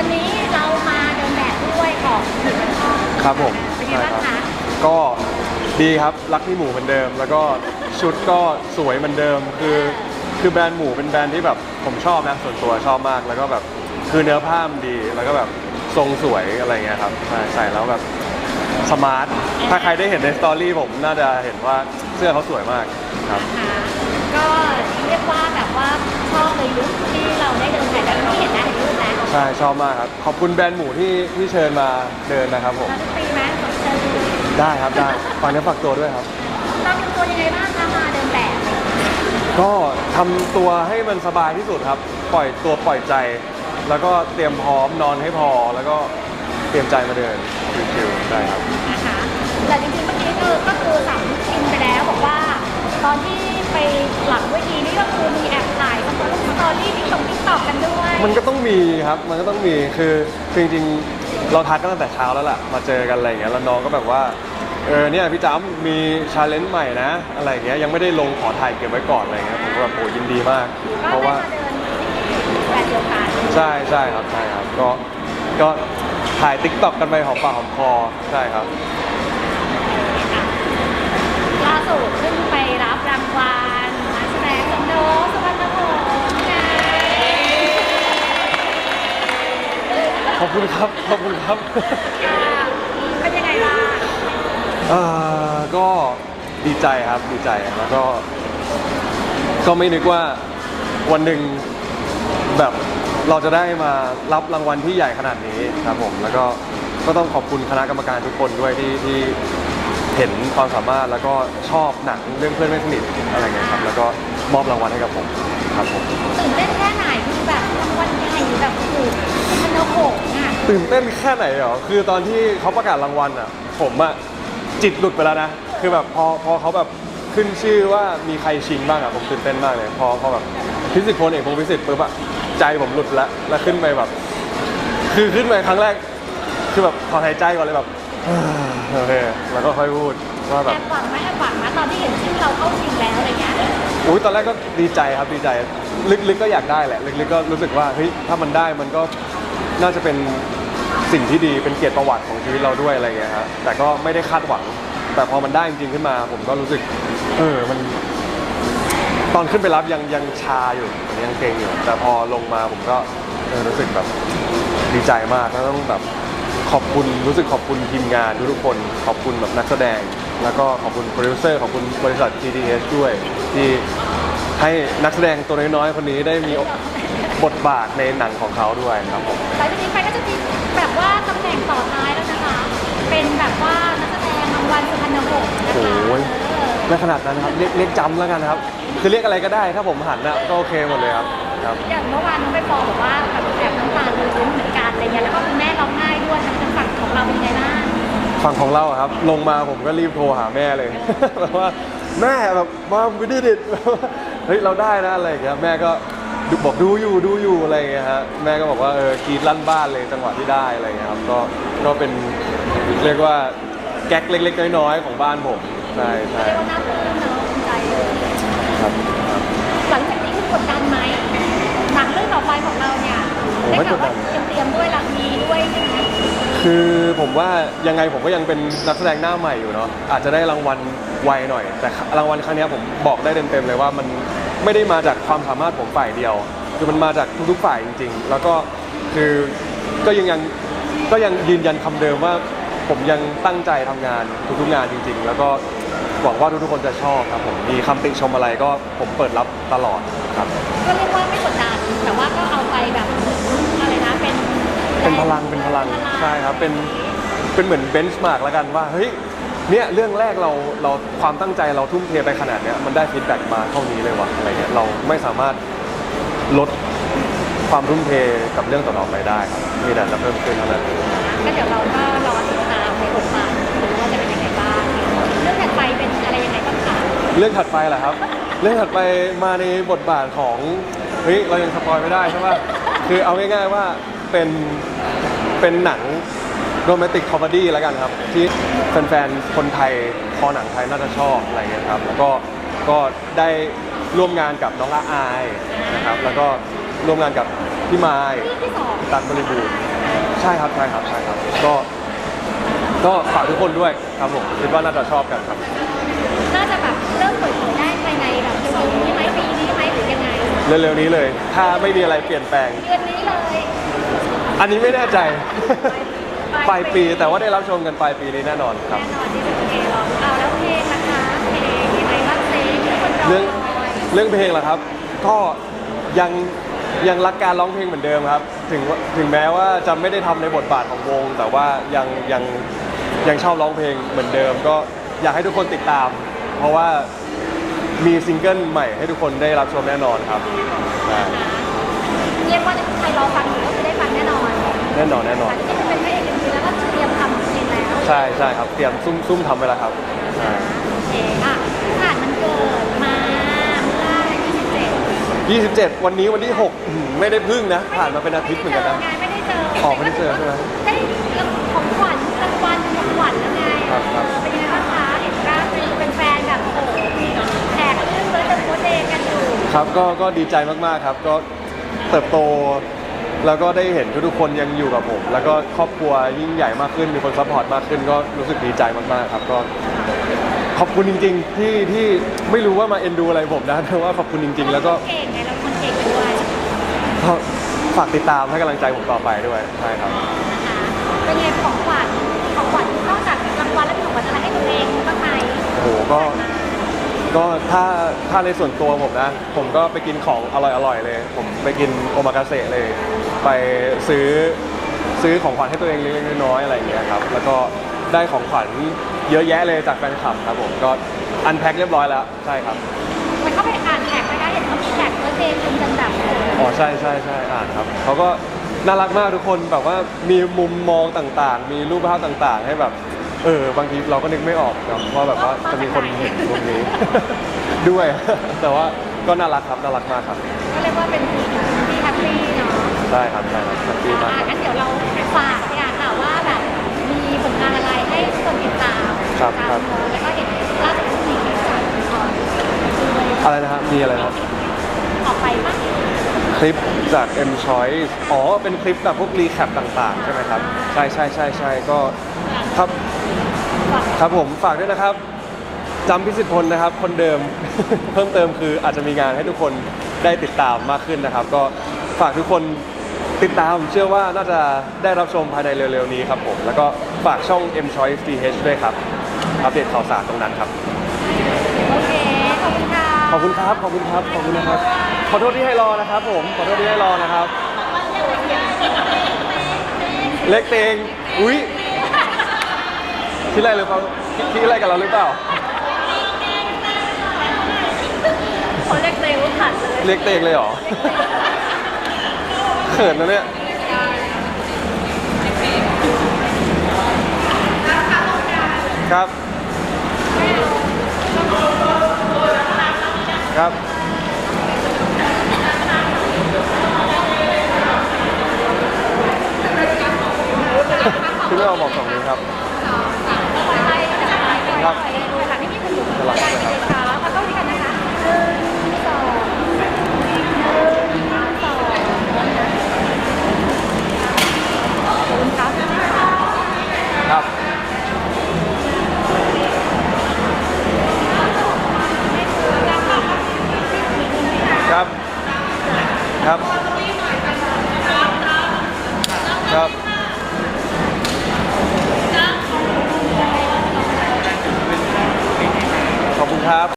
วันนี้เรามาเดินแบบด้วยของหนึ่งวันพ่อครับผมเป็นไงบ้างใช่ครัคะบ ก็ดีครับรักที่หมูเหมือนเดิม แล้วก็ชุดก็สวยเหมือนเดิม คือคือแบรนด์หมูเป็นแบรนด์ที่แบบผมชอบนะส่วนตัวชอบมาก แล้วก็แบบคือเนื้อผ้ามันดี แล้วก็แบบทรงสวยอะไรเงี้ยครับใช่ใส่แล้วแบบสมาร์ทถ้าใครได้เห็นในสตอรี่ผมน่าจะเห็นว่าเสื้อเขาสวยมากครับ นะคะ ก็เรียกว่าแบบว่าชอบเลยลุคที่เราได้เดินแบบแบบที่เห็นได้ในรูปแล้วใช่ชอบมากครับ ขอบคุณแบรนด์หมูที่ที่เชิญมาเดินนะครับผมเราจะปีไหมสนใจดูได้ครับได้ฝากเนื้อฝากตัวด้วยครับ เราทำตัวยังไงบ้างคะมาเดินแบบก็ทำตัวให้มันสบายที่สุดครับ ปล่อยตัวปล่อยใจ แล้วก็เตรียมพร้อมนอนให้พอ แล้วก็เตรียมใจมาเดินชิวๆได้ครับ นะคะแต่จริงๆเมื่อกี้คือก็คือสั่งชิ มันก็ต้องมีครับ มันก็ต้องมี คือคือจริงๆเราทักกันตั้งแต่เช้าแล้วล่ะ มาเจอกันอะไรอย่างเงี้ย แล้วน้องก็แบบว่า เออเนี่ยพี่จ้ำมีชาเลนจ์ใหม่นะ อะไรอย่างเงี้ย ยังไม่ได้ลงขอถ่ายเก็บไว้ก่อนอะไรเงี้ย ผมก็แบบโอ้ยินดีมาก เพก็ราะได้ว่ามาเดินแบบเดียวกันใช่ใช่ครับ ใช่ครับ ก็ ก็ถ่ายติ๊กต็อกกันไปหอมปากหอมคอ ใช่ครับ ล่าสุดขึ้นไปรับรางวัลนักแสดงสมโนสุวรรณหงษ์ไง ขอบ คุณครับขอบคุณครับค่ะเป็นยังไงบ้างเอ่อก็ดีใจครับดีใจแล้วก็ ก็ไม่นึกว่าวันหนึ่งแบบเราจะได้มารับรางวัลที่ใหญ่ขนาดนี้ครับผม แล้วก็ก็ต้องขอบคุณคณะกรรมการทุกคนด้วยที่ที่เห็นความสามารถแล้วก็ชอบหนังเรื่องเพื่อนไม่สนิทอะไรเงี้ยครับ แล้วก็มอบรางวัลให้กับผมครับผมตื่นเต้นแค่ไหนคือแบบรางวัลใหญ่แบบถูกพันธหกอะ ตื่นเต้นแค่ไหนเหรอ คือตอนที่เขาประกาศรางวัลอะ ผมอะจิตหลุดไปแล้วนะ คือแบบพอพอเขาแบบขึ้นชื่อว่ามีใครชิงบ้างอะ ผมตื่นเต้นมากเลย พอพอแบบพิสิทธิ์พลเอกพงศ์พิสิทธิ์ปุ๊บอะใจผมหลุดแล้วแล้วขึ้นไปแบบ คือขึ้นไปครั้งแรก คือแบบถอนหายใจก่อนเลยแบบโอเคแล้วก็ค่อยพูดว่าแบแอบบหวังไหมแอบหวังไหมตอนที่เห็นชื่อเราเข้าชิงแล้วอะไรเงี้ยอุ้ยตอนแรกก็ดีใจครับดีใจ ลึกๆก็อยากได้แหละ ลึกๆก็รู้สึกว่าเฮ้ยถ้ามันได้มันก็น่าจะเป็น สิ่งที่ดีเป็นเกียรติประวัติของชีวิตเราด้วยอะไรเงี้ยฮะแต่ก็ไม่ได้คาดหวัง แต่พอมันได้จริงๆขึ้นมา ผมก็รู้สึก เออมัน ตอนขึ้นไปรับยังยังชาอยู่ยังเกรงอยู่ แต่พอลงมาผมก็เออรู้สึกแบบดีใจมากแล้วต้องแบบขอบคุณรู้สึกขอบคุณทีมงานทุกคน ขอบคุณแบบนักแสดง แล้วก็ขอบคุณโปรดิวเซอร์ขอบคุณบริษัท GDS ด้วยที่ให้นักแสดงตัวน้อยๆคนนี้ได้มีบทบาทในหนังของเขาด้วยครับผม หลังจากนี้ไปก็จะมี แบบว่าตำแหน่งต่อท้ายแล้วนะคะ เป็นแบบว่านักแสดงรางวัลสุพรรณหงษ์นะคะโอ้ยเออไม่ขนาดนั้นครับเรียกเรียกจำแล้วกันครับ คือเรียกอะไรก็ได้ถ้าผมหันนะก็โอเคหมดเลยครับครับ อย่างเมื่อวานน้องไปบอกบอกว่าแบบแอบน้ำตาลื้นเหมือนกันอะไรเงี้ยแล้วก็คุณแม่ร้องไห้ด้วยทางทางฝั่งของเราเป็นไงบ้างฝั่งของเราอะครับ ลงมาผมก็รีบโทรหาแม่เลย แบบว่าแม่แบบมาวิดิดิเฮ้ยเราได้นะอะไรอย่างเงี้ยแม่ก็ ดูบอกดูอยู่ดูอยู่อะไรอย่างเงี้ยฮะแม่ก็บอกว่าเออกรีดลั่นบ้านเลยจังหวะที่ได้อะไรอย่างเงี้ยครับก็ก็เป็นเรียกว่าแก๊กเล็กๆน้อยๆของบ้านผมใช่ใช่เรียกว่าน่าปลื้มเนาะภูมิใจเลยครับครับหลังจากนี้คือกดดันไหมหนังเรื่องต่อไปของเราเนี่ยผมได้ไม่ข่าวกดดัว่านเตรียมๆด้วยละมีด้วยใช่ไหมคือผมว่ายังไงผมก็ยังเป็นนักแสดงหน้าใหม่อยู่เนาะอาจจะได้รางวัลไวหน่อย แต่รางวัลครั้งเนี้ยผมบอกได้เต็มๆเลยว่ามัน ไม่ได้มาจากความสามารถผมฝ่ายเดียว คือมันมาจากทุกๆฝ่ายจริง ๆ แล้วก็คือก็ยังยังก็ยังยืนยันคำเดิมว่าผมยังตั้งใจทำงานทุกๆงานจริง ๆ แล้วก็หวังว่าทุกๆคนจะชอบครับผมมีคำติชมอะไรก็ผมเปิดรับตลอดครับก็เรียกว่าไม่กดดันแต่ว่าก็เอาไปแบบอะไรนะเป็นเป็นพลังเป็นพลังใช่ครับเป็นเป็นเหมือนเบนช์มาร์กแล้วกันว่าเฮ้ย เนี่ยเรื่องแรกเราเราความตั้งใจเราทุ่มเทไปขนาดเนี้ยมันได้ฟีดแบ็กมาเท่านี้เลยว่ะอะไรเงี้ยเราไม่สามารถลดความทุ่มเทกับเรื่องต่อๆไปได้ครับมีแต่จะเพิ่มขึ้นเท่านั้นก็เดี๋ยวเราก็รอติดตามในบทบาทดูว่าจะเป็นยังไงบ้างเรื่องถัดไปเป็นอะไรยังไงบ้างคะเรื่องถัดไปแหละครับ เรื่องถัดไปมาในบทบาทของเฮ้ยเรายังสปอยไม่ได้ใช่ปะคือเอาง่ายๆว่าเป็นเป็นหนัง โรแมนติกคอมเมดี้แล้วกันครับ ที่แฟนๆ คนไทยพอหนังไทยน่าจะชอบอะไรเงี้ยครับแล้วก็ก็ได้ร่วมงานกับน้องอาอายนะครับแล้วก็ร่วมงานกับพี่ไมายเรื่องที่สองตันบริบูรณ์ใช่ครับใช่ครับใช่ครับ ก็ก็ฝากทุกคนด้วยครับผมคิดว่าน่าจะชอบกันครับน่าจะแบบเริ่มเปิดเผยได้ภายในแบบเร็วๆนี้ไหมปีนี้ไหมหรือยังไงเร็วๆนี้เลย ถ้าไม่มีอะไรเปลี่ยนแปลงเดือนนี้เลย อันนี้ไม่แน่ใจ ปลายปี แต่ว่าได้รับชมกันปลายปีนี้แน่นอนครับแน่นอนที่สุดเอหรอกเอาแล้วเพลงนะคะเพลงยังไงบ้างเพลงที่คนรอเรื่องคอยเรื่องเพลงล่ะครับ ก็ยังยังรักการร้องเพลงเหมือนเดิมครับ ถึงว่าถึงแม้ว่าจะไม่ได้ทำในบทบาทของวง แต่ว่ายังยังยังชอบร้องเพลงเหมือนเดิม ก็อยากให้ทุกคนติดตาม เพราะว่ามีซิงเกิลใหม่ให้ทุกคนได้รับชมแน่นอนครับใช่เรียกว่าใครรอฟังอยู่ก็คือได้ฟังแน่นอนแน่นอนแน่นอน อันนี้ ใช่ใช่ครับ เตรียมซุ่มซุ่มทำไปแล้วครับใช่โอเคอะผ่านมันเกิดมาเมื่อ27 27 วันนี้วันที่6อื้อหือไม่ได้พึ่งนะ ผ่านมาเป็นอาทิตย์เหมือนกันนะ ไม่ได้เจออ๋อไม่ได้เจอใช่ไหมได้ของขวัญรางวัลของขวัญแล้วไงครับครับ เออเป็นยังไงบ้างคะเห็นว่าเป็นแฟนแบบโอ้โหแขกขึ้นเลยจะโพสต์เดย์กันอยู่ ครับก็ก็ดีใจมากๆครับ ก็เติบโต แล้วก็ได้เห็นทุกๆคนยังอยู่กับผม แล้วก็ครอบครัวยิ่งใหญ่มากขึ้น มีคนซัพพอร์ตมากขึ้น ก็รู้สึกดีใจมากๆครับ ก็ขอบคุณจริง ๆ ที่ที่ไม่รู้ว่ามาเอ็นดูอะไรผมนะแต่ว่าขอบคุณจริง ๆ แล้วก็เก่งไงเราคนเก่งด้วยก็ฝากติดตามให้กำลังใจผมต่อไปด้วยใช่ครับนะคะเป็นไงของขวัญของขวัญ ถ้าถ้าในส่วนตัวผมนะ ผมก็ไปกินของอร่อยๆเลย ผมไปกินโอมากาเสะเลย ไปซื้อซื้อของขวัญให้ตัวเองเล็กๆน้อยๆอะไรอย่างเงี้ยครับ แล้วก็ได้ของขวัญเยอะแยะเลยจากแฟนคลับครับผมก็อันแพ็คเรียบร้อยแล้วใช่ครับมันเข้าไปอ่านแท็กไหมคะเห็นเขามีแท็กเบอร์เดย์คุณกันแบบโอ้โหอ๋อใช่ใช่ใช่อ่านครับเขาก็น่ารักมากทุกคนแบบว่ามีมุมมองต่างๆ มีรูปภาพต่างๆ ให้แบบ เออบางทีเราก็นึกไม่ออกนะว่าแบบว่าจะมีคนเห็นมุมนี้ ด้วย แต่ว่าก็น่ารักครับน่ารักมากครับก็เรียกว่าเป็นทีที่แฮปปี้เนาะใช่ครับใช่ครับแฮปปี้มากอะครับงั้นเดี๋ยวเราฝากเนี่ยค่ะว่าแบบมีผลงานอะไรให้ทุกคนติดตามครับตามครับเนอะแล้วก็เห็นล่าสุดที่มีจากออนอะไรนะครับมีอะไรนะครับ ออกไปบ้างคลิปจาก M Choice อ๋อ เป็นคลิปแบบพวกรีแคปต่างๆ ใช่ไหมครับ ใช่ใช่ใช่ใช่ก็ ครับก่อนครับผมฝากด้วยนะครับ จำพิสิทธิ์พลนะครับ คนเดิม เพิ่มเติมคืออาจจะมีงานให้ทุกคนได้ติดตามมากขึ้นนะครับ ก็ฝากทุกคนติดตามเชื่อว่าน่าจะได้รับชมภายในเร็วๆนี้ครับผม แล้วก็ฝากช่อง M Choice DH ด้วยครับ อัปเดตข่าวสารตรงนั้นครับ โอเค ขอบคุณค่ะขอบคุณครับ ขอบคุณครับ ขอบคุณนะครับ ขอโทษที่ให้รอนะครับผม ขอโทษที่ให้รอนะครับ เล็กเตง อุ้ยคิดอะไรหรือเปล่าคิดคิดอะไรกับเราหรือเปล่า คนเรียกเร็วขัดเลยเรียกเตงเลยเหรอเขินนะเนี่ยครับ